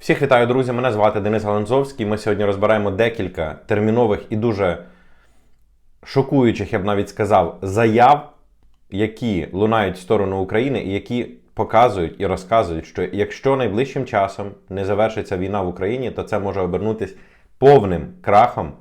Всіх вітаю, друзі! Мене звати Денис Галанзовський. Ми сьогодні розбираємо декілька термінових і дуже шокуючих, я б навіть сказав, заяв, які лунають в сторону України і які показують і розказують, що якщо найближчим часом не завершиться війна в Україні, то це може обернутися повним крахом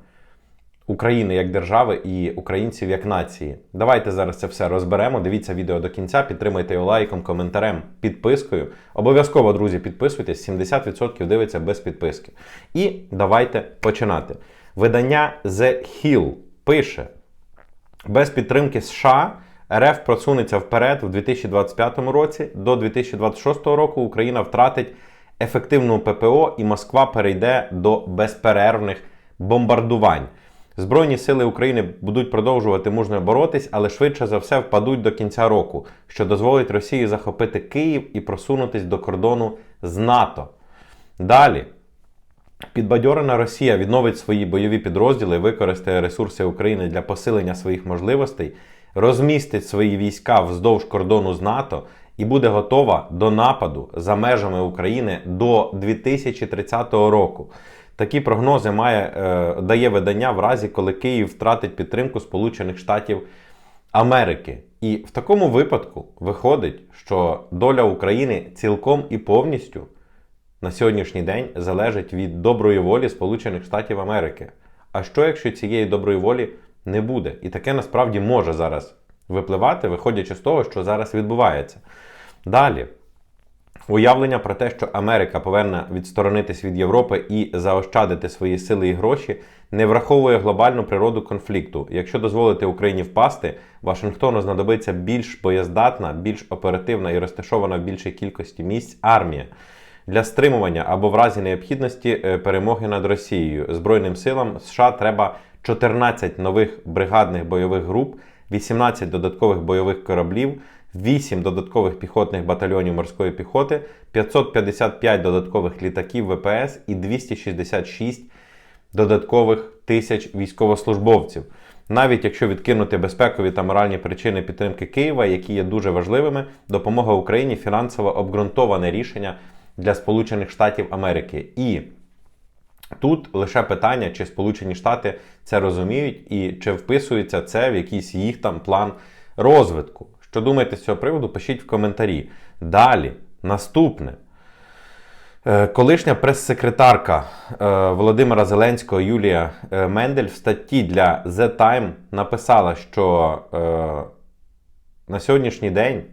України як держави і українців як нації. Давайте зараз це все розберемо. Дивіться відео до кінця, підтримайте його лайком, коментарем, підпискою. Обов'язково, друзі, підписуйтесь, 70% дивиться без підписки. І давайте починати. Видання The Hill пише: без підтримки США. РФ просунеться вперед в 2025 році. До 2026 року Україна втратить ефективну ППО і Москва перейде до безперервних бомбардувань. Збройні сили України будуть продовжувати мужньо боротись, але швидше за все впадуть до кінця року, що дозволить Росії захопити Київ і просунутись до кордону з НАТО. Далі. Підбадьорена Росія відновить свої бойові підрозділи, використає ресурси України для посилення своїх можливостей, розмістить свої війська вздовж кордону з НАТО і буде готова до нападу за межами України до 2030 року. Такі прогнози має, е, дає видання в разі, коли Київ втратить підтримку Сполучених Штатів Америки. І в такому випадку виходить, що доля України цілком і повністю на сьогоднішній день залежить від доброї волі Сполучених Штатів Америки. А що якщо цієї доброї волі не буде? І таке насправді може зараз випливати, виходячи з того, що зараз відбувається. Далі. Уявлення про те, що Америка повинна відсторонитись від Європи і заощадити свої сили і гроші, не враховує глобальну природу конфлікту. Якщо дозволити Україні впасти, Вашингтону знадобиться більш боєздатна, більш оперативна і розташована в більшій кількості місць армія для стримування або в разі необхідності е, перемоги над Росією. Збройним силам США треба 14 нових бригадних бойових груп, 18 додаткових бойових кораблів. 8 додаткових піхотних батальйонів морської піхоти, 555 додаткових літаків ВПС і 266 додаткових тисяч військовослужбовців. Навіть якщо відкинути безпекові та моральні причини підтримки Києва, які є дуже важливими, допомога Україні фінансово обґрунтоване рішення для Сполучених Штатів Америки. І тут лише питання, чи Сполучені Штати це розуміють і чи вписується це в якийсь їх там план розвитку. Що думаєте з цього приводу, пишіть в коментарі. Далі, наступне. Е, Колишня прес-секретарка е, Володимира Зеленського Юлія е, Мендель в статті для The Time написала, що на сьогоднішній день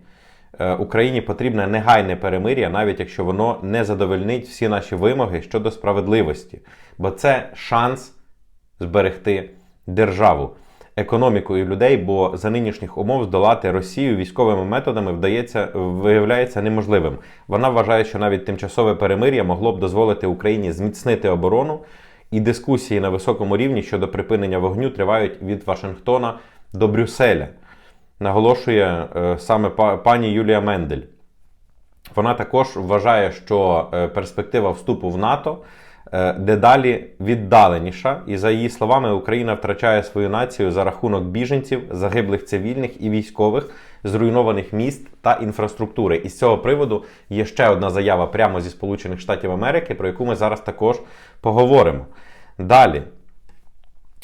Україні потрібне негайне перемир'я, навіть якщо воно не задовольнить всі наші вимоги щодо справедливості. Бо це шанс зберегти державу економікою людей, бо за нинішніх умов здолати Росію військовими методами вдається виявляється неможливим. Вона вважає, що навіть тимчасове перемир'я могло б дозволити Україні зміцнити оборону, і дискусії на високому рівні щодо припинення вогню тривають від Вашингтона до Брюсселя. Наголошує е, саме пані Юлія Мендель. Вона також вважає, що е, перспектива вступу в НАТО Е, дедалі віддаленіша, і за її словами, Україна втрачає свою націю за рахунок біженців, загиблих цивільних і військових, зруйнованих міст та інфраструктури. І з цього приводу є ще одна заява прямо зі Сполучених Штатів Америки, про яку ми зараз також поговоримо. Далі.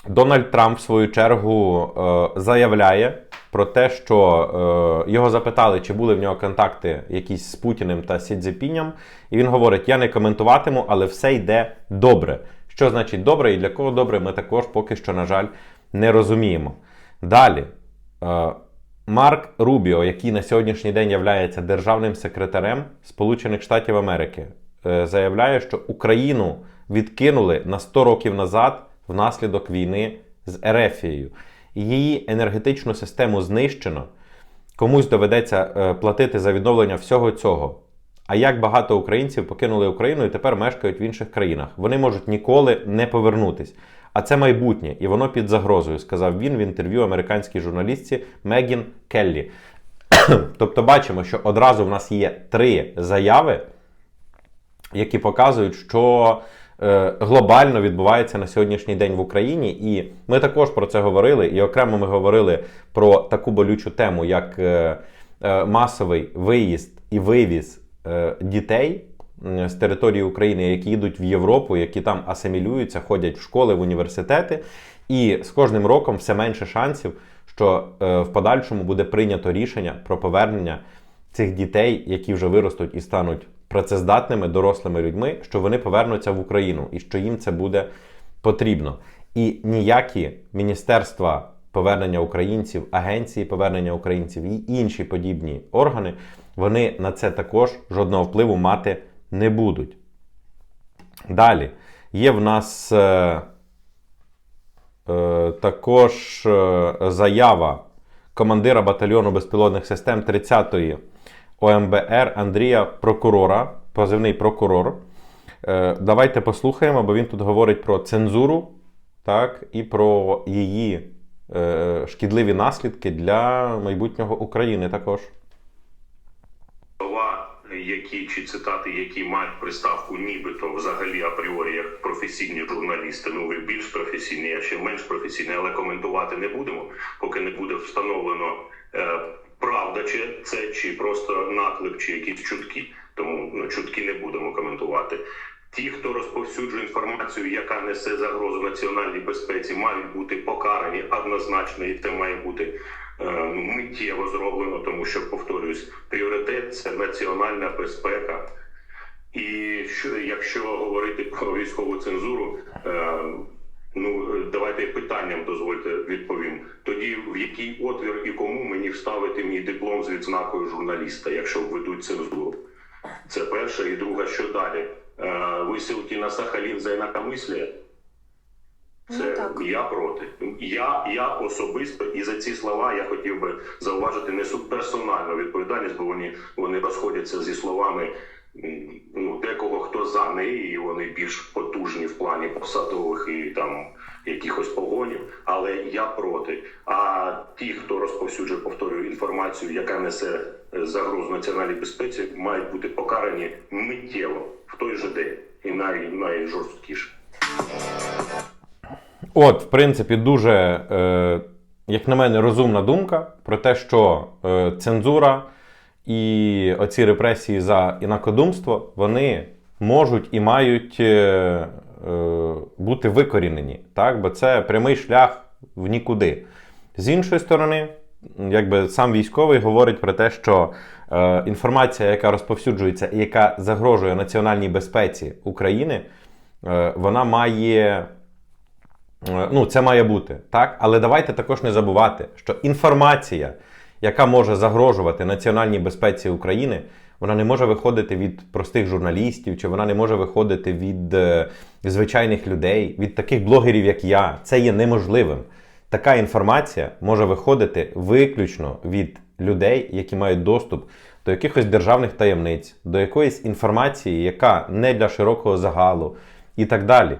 Дональд Трамп, в свою чергу, заявляє про те, що е, його запитали, чи були в нього контакти якісь з Путіним та Сідзепінням. І він говорить: я не коментуватиму, але все йде добре. Що значить добре і для кого добре, ми також поки що, на жаль, не розуміємо. Далі. Е, Марк Рубіо, який на сьогоднішній день є державним секретарем Сполучених Штатів Америки, е, заявляє, що Україну відкинули на 100 років назад внаслідок війни з Ерефією. Її енергетичну систему знищено. Комусь доведеться е, платити за відновлення всього цього. А як багато українців покинули Україну і тепер мешкають в інших країнах. Вони можуть ніколи не повернутись. А це майбутнє, і воно під загрозою, сказав він в інтерв'ю американській журналістці Мегін Келлі. тобто бачимо, що одразу в нас є три заяви, які показують, що глобально відбувається на сьогоднішній день в Україні. І ми також про це говорили. І окремо ми говорили про таку болючу тему, як е, е, масовий виїзд і вивіз дітей з території України, які йдуть в Європу, які там асимілюються, ходять в школи, в університети, і з кожним роком все менше шансів, що е, в подальшому буде прийнято рішення про повернення цих дітей, які вже виростуть і стануть працездатними дорослими людьми, що вони повернуться в Україну і що їм це буде потрібно. І ніякі міністерства повернення українців, агенції повернення українців і інші подібні органи, вони на це також жодного впливу мати не будуть. Далі є в нас е, е, також е, заява командира батальйону безпілотних систем 30-ї ОМБР Андрія Прокурора, позивний прокурор. Е, давайте послухаємо, бо він тут говорить про цензуру так, і про її е, шкідливі наслідки для майбутнього України також. які чи цитати, які мають приставку нібито взагалі апріорі як професійні журналісти. Ну ви більш професійні, я ще менш професійний, але коментувати не будемо, поки не буде встановлено е, правда, чи це чи просто наклеп, чи якісь чутки. Тому ну, чутки не будемо коментувати. Ті, хто розповсюджує інформацію, яка несе загрозу національній безпеці, мають бути покарані однозначно, і це має бути е, миттєво зроблено, тому що повторюсь, пріоритет це національна безпека. І що якщо говорити про військову цензуру, е, ну давайте питанням дозвольте відповім. Тоді в який отвір і кому мені вставити мій диплом з відзнакою журналіста, якщо введуть цензуру? Це перше. І друге, що далі? Е, Висилки на Сахалін за інакомислія? Це Ну, так. я проти. Я, я особисто і за ці слова я хотів би зауважити несу персональну відповідальність, бо вони, вони розходяться зі словами ну, декого хто за неї, і вони більш потужні в плані посадових і там якихось погонів. Але я проти. А ті, хто розповсюджує, повторюю, інформацію, яка несе е, загрозу національній безпеці, мають бути покарані миттєво в той же день і най, найжорсткіше. От, в принципі, дуже, е, як на мене, розумна думка про те, що е, цензура і оці репресії за інакодумство вони можуть і мають е, е, бути викорінені, так? бо це прямий шлях в нікуди. З іншої сторони, якби сам військовий говорить про те, що е, інформація, яка розповсюджується і яка загрожує національній безпеці України, е, вона має. Е, Ну, це має бути, так? Але давайте також не забувати, що інформація, яка може загрожувати національній безпеці України, вона не може виходити від простих журналістів, чи вона не може виходити від е, звичайних людей, від таких блогерів, як я. Це є неможливим. Така інформація може виходити виключно від людей, які мають доступ до якихось державних таємниць, до якоїсь інформації, яка не для широкого загалу, і так далі.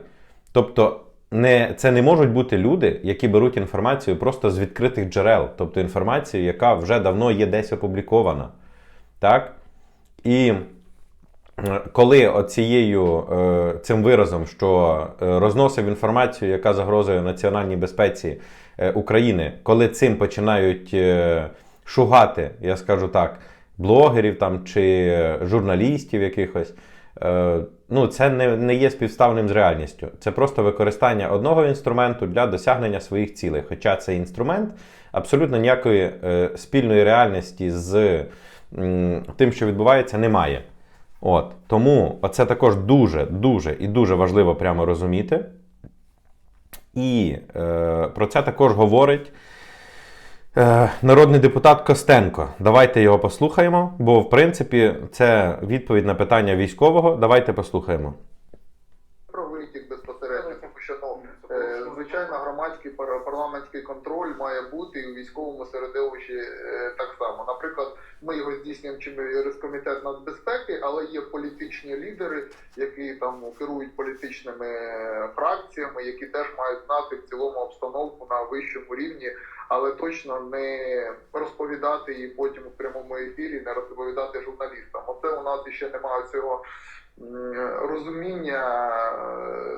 Тобто, не, це не можуть бути люди, які беруть інформацію просто з відкритих джерел, тобто інформацію, яка вже давно є десь опублікована. Так? І е, коли оцією, е, цим виразом, що е, розносив інформацію, яка загрожує національній безпеці України, коли цим починають шугати, я скажу так, блогерів там чи журналістів якихось, ну, це не, не є співставним з реальністю. Це просто використання одного інструменту для досягнення своїх цілей. Хоча цей інструмент абсолютно ніякої е, спільної реальності з м, тим, що відбувається, немає. От. Тому це також дуже, дуже і дуже важливо прямо розуміти. І е, про це також говорить е, народний депутат Костенко. Давайте його послухаємо, бо в принципі це відповідь на питання військового. Давайте послухаємо. про витік безпосередньо, тому що ну, е, звичайно громадський пар- парламентський контроль має бути і у військовому середовищі е, так само. Наприклад, ми його здійснюємо через комітет нацбезпеки, але є політичні лідери, які там керують політичними е, фракціями, які теж мають знати в цілому обстановку на вищому рівні, але точно не розповідати її потім у прямому ефірі, не розповідати журналістам. Оце у нас ще немає цього розуміння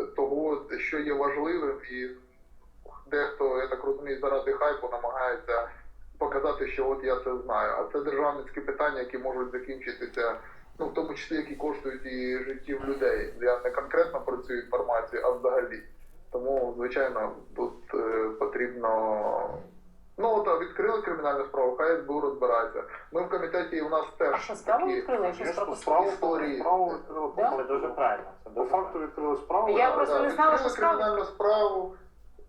е, того, що є важливим, і дехто, я так розумію, заради хайпу намагається показати, що от я це знаю. А це державницькі питання, які можуть закінчитися ну в тому числі які коштують і життів людей. Я не конкретно про цю інформацію, а взагалі. Тому, звичайно, тут е, потрібно. Ну, от відкрили кримінальну справу, хай СБУ розбирається. Ми в комітеті у нас теж А що справу такі відкрили? Що Звісно, справу? справу, історії. справу відкрили Да? Це дуже правильно. Це По дуже факту відкрили справу. Я просто не знала, відкрили що справа- кримінальну справу,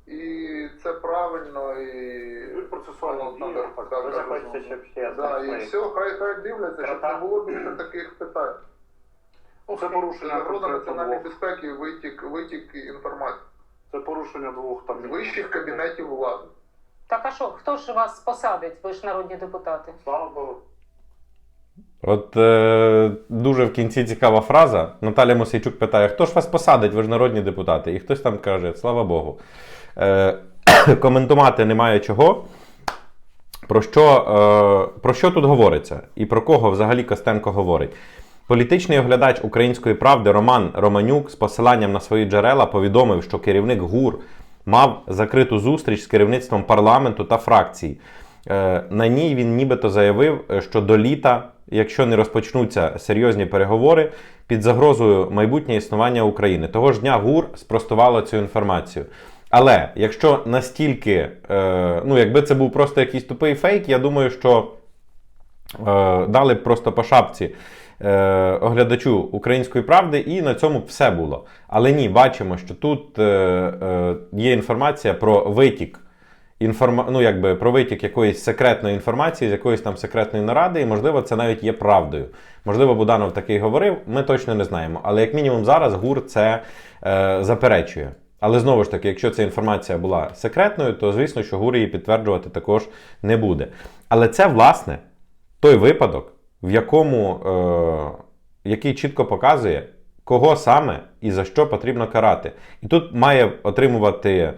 і це правильно, і Йдуть процесуальні Ну, дії, так, так, Дуже хочеться, щоб ще Да, і все, хай хай дивляться, щоб не було більше таких питань. Ну, це порушення Загроза національної безпеки, витік, витік інформації Це порушення двох там вищих кабінетів влади. Так а що, хто ж вас посадить? Ви ж народні депутати. Слава Богу. От е, дуже в кінці цікава фраза. Наталя Мосейчук питає: хто ж вас посадить? Ви ж народні депутати? І хтось там каже, слава Богу. Е, коментувати немає чого. Про що, е, про що тут говориться? І про кого взагалі Костенко говорить? Політичний оглядач української правди Роман Романюк з посиланням на свої джерела повідомив, що керівник ГУР мав закриту зустріч з керівництвом парламенту та фракцій. Е, На ній він нібито заявив, що до літа, якщо не розпочнуться серйозні переговори, під загрозою майбутнє існування України. Того ж дня ГУР спростувало цю інформацію. Але якщо настільки, е, ну якби це був просто якийсь тупий фейк, я думаю, що е, дали б просто по шапці е, оглядачу української правди, і на цьому б все було. Але ні, бачимо, що тут е, е, є інформація про витік. Інформа... Ну, якби про витік якоїсь секретної інформації з якоїсь там секретної наради, і можливо, це навіть є правдою. Можливо, Буданов такий говорив, ми точно не знаємо. Але як мінімум зараз ГУР це е, заперечує. Але знову ж таки, якщо ця інформація була секретною, то звісно, що ГУР її підтверджувати також не буде. Але це, власне, той випадок, в якому е, який чітко показує, кого саме і за що потрібно карати. І тут має отримувати,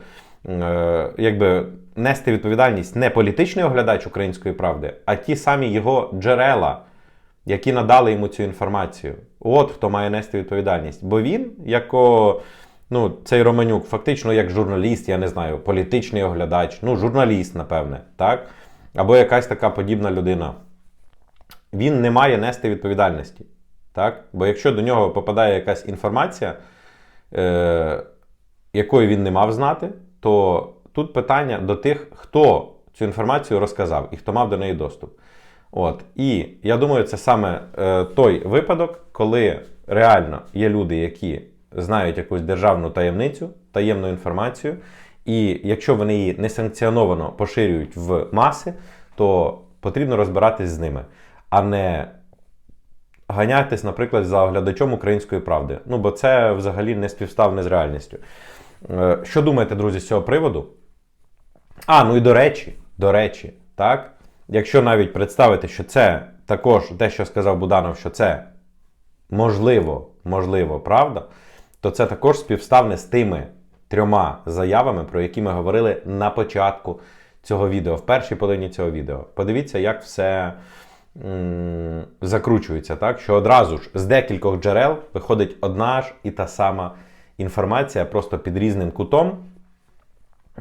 е, якби нести відповідальність не політичний оглядач української правди, а ті самі його джерела, які надали йому цю інформацію. От хто має нести відповідальність. Бо він, як ну, цей Романюк, фактично як журналіст, я не знаю, політичний оглядач, ну, журналіст, напевне, так? Або якась така подібна людина. Він не має нести відповідальності. Так? Бо якщо до нього попадає якась інформація, е, якої він не мав знати, то тут питання до тих, хто цю інформацію розказав і хто мав до неї доступ. От. І я думаю, це саме е, той випадок, коли реально є люди, які знають якусь державну таємницю, таємну інформацію, і якщо вони її несанкціоновано поширюють в маси, то потрібно розбиратись з ними, а не ганятись, наприклад, за оглядачом української правди. Ну, бо це взагалі не співставне з реальністю. Е, Що думаєте, друзі, з цього приводу? А, ну і до речі, до речі, так? Якщо навіть представити, що це також те, що сказав Буданов, що це можливо, можливо, правда, то це також співставне з тими трьома заявами, про які ми говорили на початку цього відео, в першій половині цього відео. Подивіться, як все м, закручується, так? Що одразу ж з декількох джерел виходить одна ж і та сама інформація, просто під різним кутом.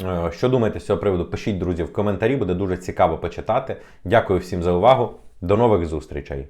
Е, Що думаєте з цього приводу? Пишіть, друзі, в коментарі, буде дуже цікаво почитати. Дякую всім за увагу. До нових зустрічей!